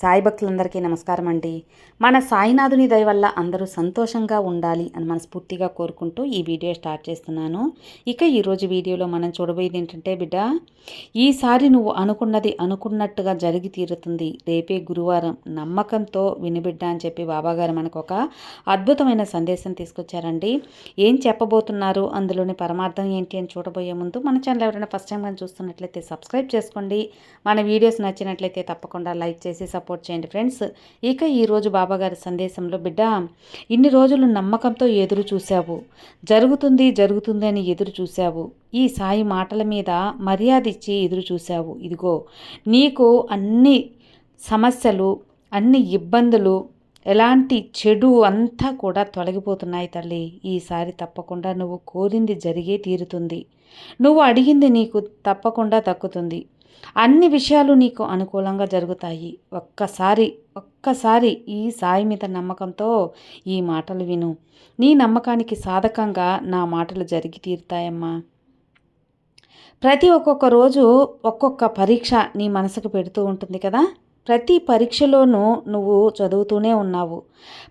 సాయి భక్తులందరికీ నమస్కారం అండి. మన సాయినాథుని దయ వల్ల అందరూ సంతోషంగా ఉండాలి అని మనస్ఫూర్తిగా కోరుకుంటూ ఈ వీడియో స్టార్ట్ చేస్తున్నాను. ఇక ఈరోజు వీడియోలో మనం చూడబోయేది ఏంటంటే బిడ్డ ఈసారి నువ్వు అనుకున్నది అనుకున్నట్టుగా జరిగి తీరుతుంది. రేపే గురువారం నమ్మకంతో వినిబిడ్డ అని చెప్పి బాబాగారు మనకు ఒక అద్భుతమైన సందేశం తీసుకొచ్చారండి. ఏం చెప్పబోతున్నారు? అందులోని పరమార్థం ఏంటి అని చూడబోయే ముందు మన ఛానల్ ఎవరైనా ఫస్ట్ టైం కానీ చూస్తున్నట్లయితే సబ్స్క్రైబ్ చేసుకోండి. మన వీడియోస్ నచ్చినట్లయితే తప్పకుండా లైక్ చేసి సపోర్ట్ చేయండి ఫ్రెండ్స్. ఇక ఈరోజు బాబాగారి సందేశంలో బిడ్డ ఇన్ని రోజులు నమ్మకంతో ఎదురు చూశావు. జరుగుతుంది జరుగుతుంది అని ఎదురు చూశావు. ఈ సాయి మాటల మీద మర్యాద ఇచ్చి ఎదురు చూశావు. ఇదిగో నీకు అన్ని సమస్యలు అన్ని ఇబ్బందులు ఎలాంటి చెడు అంతా కూడా తొలగిపోతున్నాయి తల్లి. ఈసారి తప్పకుండా నువ్వు కోరింది జరిగే తీరుతుంది. నువ్వు అడిగింది నీకు తప్పకుండా దక్కుతుంది. అన్ని విషయాలు నీకు అనుకూలంగా జరుగుతాయి. ఒక్కసారి ఒక్కసారి ఈ సాయి మీద నమ్మకంతో ఈ మాటలు విను. నీ నమ్మకానికి సాధకంగా నా మాటలు జరిగి తీరుతాయమ్మా. ప్రతి ఒక్కొక్క రోజు ఒక్కొక్క పరీక్ష నీ మనసుకు పెడుతూ ఉంటుంది కదా? ప్రతి పరీక్షలోనూ నువ్వు చదువుతూనే ఉన్నావు.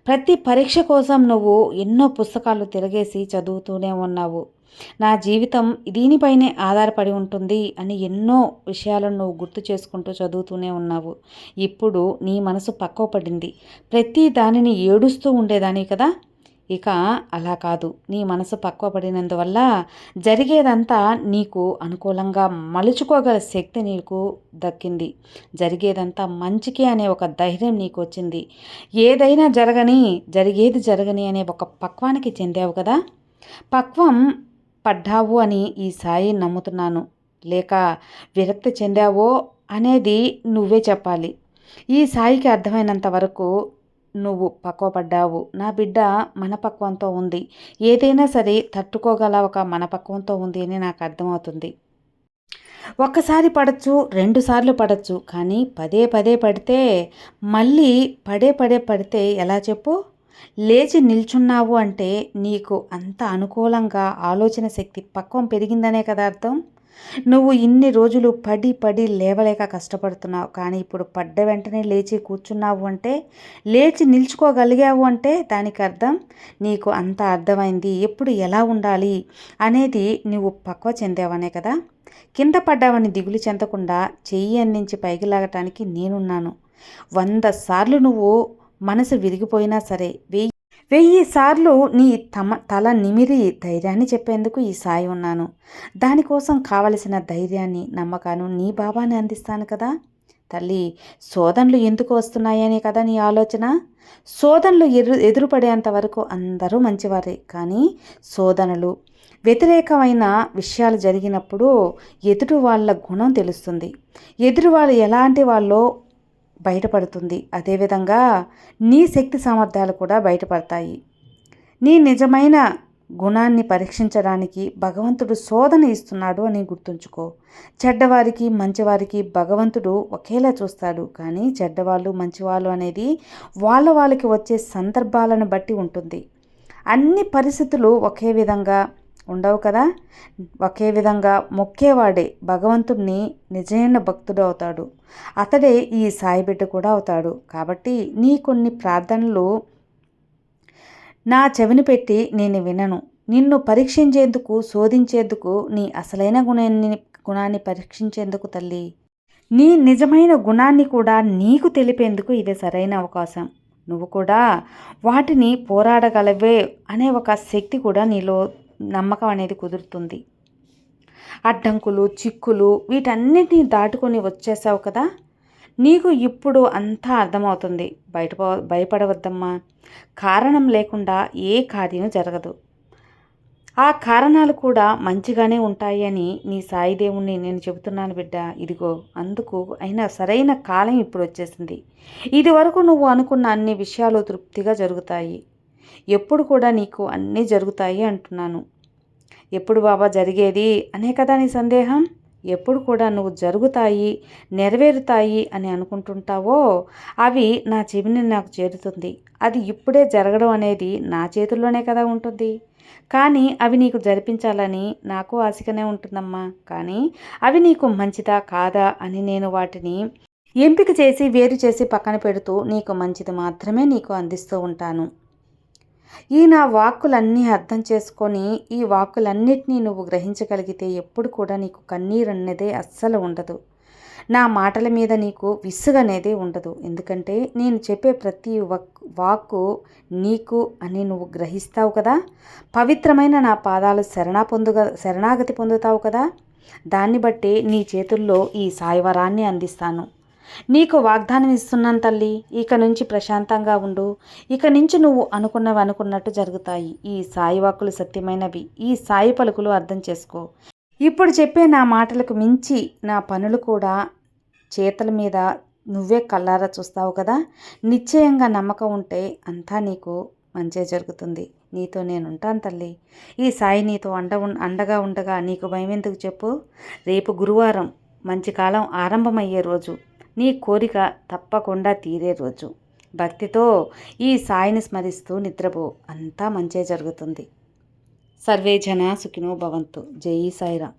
ప్రతి పరీక్ష కోసం నువ్వు ఎన్నో పుస్తకాలు తిరగేసి చదువుతూనే ఉన్నావు. నా జీవితం దీనిపైనే ఆధారపడి ఉంటుంది అని ఎన్నో విషయాలను నువ్వు గుర్తు చేసుకుంటూ చదువుతూనే ఉన్నావు. ఇప్పుడు నీ మనసు పక్కవ పడింది ప్రతి దానిని ఏడుస్తూ ఉండేదాని కదా? ఇక అలా కాదు. నీ మనసు పక్వపడినందువల్ల జరిగేదంతా నీకు అనుకూలంగా మలుచుకోగల శక్తి నీకు దక్కింది. జరిగేదంతా మంచికి అనే ఒక ధైర్యం నీకు వచ్చింది ఏదైనా జరగని జరిగేది జరగని అనే ఒక పక్వానికి చెందావు కదా. పక్వం పడ్డావు అని ఈ సాయి నమ్ముతున్నాను. లేక విరక్తి చెందావో అనేది నువ్వే చెప్పాలి. ఈ సాయికి అర్థమైనంత వరకు నువ్వు పక్వపడ్డావు. నా బిడ్డ మనపక్వంతో ఉంది. ఏదైనా సరే తట్టుకోగల ఒక మనపక్వంతో ఉంది అని నాకు అర్థమవుతుంది. ఒక్కసారి పడచ్చు రెండుసార్లు పడచ్చు కానీ పదే పదే పడితే మళ్ళీ పడే పడే పడితే ఎలా చెప్పు? లేచి నిల్చున్నావు అంటే నీకు అంత అనుకూలంగా ఆలోచన శక్తి పక్వం పెరిగిందనే కదా అర్థం? నువ్వు ఇన్ని రోజులు పడి పడి లేవలేక కష్టపడుతున్నావు. కానీ ఇప్పుడు పడ్డ వెంటనే లేచి కూర్చున్నావు అంటే లేచి నిల్చుకోగలిగావు అంటే దానికి అర్థం? నీకు అంత అర్థమైంది. ఎప్పుడు ఎలా ఉండాలి అనేది నువ్వు పక్వ చెందావనే కదా? కింద పడ్డావని దిగులు చెందకుండా చెయ్యి అందించి పైకి లాగటానికి నేనున్నాను. వంద సార్లు నువ్వు మనసు విరిగిపోయినా సరే వెయ్యి వెయ్యి సార్లు నీ తమ తల నిమిరి ధైర్యాన్ని చెప్పేందుకు ఈ సాయి ఉన్నాను. దానికోసం కావలసిన ధైర్యాన్ని నమ్మకాన్ని నీ బాబాని అందిస్తాను కదా. తల్లి శోధనలు ఎందుకు వస్తున్నాయనే కదా నీ ఆలోచన. శోధనలు ఎదురు ఎదురుపడేంత వరకు అందరూ మంచివారే. కానీ శోధనలు వ్యతిరేకమైన విషయాలు జరిగినప్పుడు ఎదుటి వాళ్ళ గుణం తెలుస్తుంది. ఎదురు వాళ్ళు ఎలాంటి వాళ్ళో బయటపడుతుంది. అదేవిధంగా నీ శక్తి సామర్థ్యాలు కూడా బయటపడతాయి. నీ నిజమైన గుణాన్ని పరీక్షించడానికి భగవంతుడు శోధన ఇస్తున్నాడు అని గుర్తుంచుకో. చెడ్డవారికి మంచివారికి భగవంతుడు ఒకేలా చూస్తాడు. కానీ చెడ్డవాళ్ళు మంచివాళ్ళు అనేది వాళ్ళ వాళ్ళకి వచ్చే సందర్భాలను బట్టి ఉంటుంది. అన్ని పరిస్థితులు ఒకే విధంగా ఉండవు కదా? ఒకే విధంగా మొక్కేవాడే భగవంతుడిని నిజమైన భక్తుడు అవుతాడు. అతడే ఈ సాయి బిడ్డ కూడా అవుతాడు. కాబట్టి నీ కొన్ని ప్రార్థనలు నా చెవిని పెట్టి నేను వినను. నిన్ను పరీక్షించేందుకు శోధించేందుకు నీ అసలైన గుణాన్ని గుణాన్ని పరీక్షించేందుకు తల్లి. నీ నిజమైన గుణాన్ని కూడా నీకు తెలిపేందుకు ఇదే సరైన అవకాశం. నువ్వు కూడా వాటిని పోరాడగలవే అనే ఒక శక్తి కూడా నీలో నమ్మకం అనేది కుదురుతుంది. అడ్డంకులు చిక్కులు వీటన్నిటిని దాటుకొని వచ్చేసావు కదా? నీకు ఇప్పుడు అంతా అర్థమవుతుంది. బయట భయపడవద్దమ్మా. కారణం లేకుండా ఏ కార్యం జరగదు. ఆ కారణాలు కూడా మంచిగానే ఉంటాయి అని నీ సాయిదేవుణ్ణి నేను చెబుతున్నాను బిడ్డ. ఇదిగో అందుకు అయినా సరైన కాలం ఇప్పుడు వచ్చేసింది. ఇది వరకు నువ్వు అనుకున్న అన్ని విషయాలు తృప్తిగా జరుగుతాయి. ఎప్పుడు కూడా నీకు అన్నీ జరుగుతాయి అంటున్నాను. ఎప్పుడు బాబా జరిగేది? అనే కదా నీ సందేహం? ఎప్పుడు కూడా నువ్వు జరుగుతాయి నెరవేరుతాయి అని అనుకుంటుంటావో అవి నా చెవిని నాకు చేరుతుంది. అది ఇప్పుడే జరగడం అనేది నా చేతుల్లోనే కదా ఉంటుంది. కానీ అవి నీకు జరిపించాలని నాకు ఆశగానే ఉంటుందమ్మా. కానీ అవి నీకు మంచిదా కాదా అని నేను వాటిని ఎంపిక చేసి వేరు చేసి పక్కన పెడుతూ నీకు మంచిది మాత్రమే నీకు అందిస్తూ ఉంటాను. ఈ నా వాక్కులన్నీ అర్థం చేసుకొని ఈ వాక్కులన్నిటినీ నువ్వు గ్రహించగలిగితే ఎప్పుడు కూడా నీకు కన్నీరు అన్నదే అస్సలు ఉండదు. నా మాటల మీద నీకు విసుగనేదే ఉండదు. ఎందుకంటే నేను చెప్పే ప్రతి వాక్కు నీకు అని నువ్వు గ్రహిస్తావు కదా? పవిత్రమైన నా పాదాలు శరణా పొందుగా శరణాగతి పొందుతావు కదా? దాన్ని బట్టి నీ చేతుల్లో ఈ సాయివరాన్ని అందిస్తాను. నీకు వాగ్దానం ఇస్తున్నాను తల్లి ఇక నుంచి ప్రశాంతంగా ఉండు. ఇక నుంచి నువ్వు అనుకున్నవి అనుకున్నట్టు జరుగుతాయి. ఈ సాయి వాక్కులు సత్యమైనవి. ఈ సాయి పలుకులు అర్థం చేసుకో. ఇప్పుడు చెప్పే నా మాటలకు మించి నా పనులు కూడా చేతుల మీద నువ్వే కళ్ళారా చూస్తావు కదా? నిశ్చయంగా నమ్మకం ఉంటే అంతా నీకు మంచే జరుగుతుంది. నీతో నేను ఉంటాను తల్లి. ఈ సాయి నీతో అండ అండగా ఉండగా నీకు భయం ఎందుకు చెప్పు? రేపు గురువారం మంచి కాలం ఆరంభమయ్యే రోజు. నీ కోరిక తప్పకుండా తీరే రోజు. భక్తితో ఈ సాయిని స్మరిస్తూ నిద్రపో. అంతా మంచే జరుగుతుంది. సర్వే జన సుఖినో భవంతు. జై సాయిరా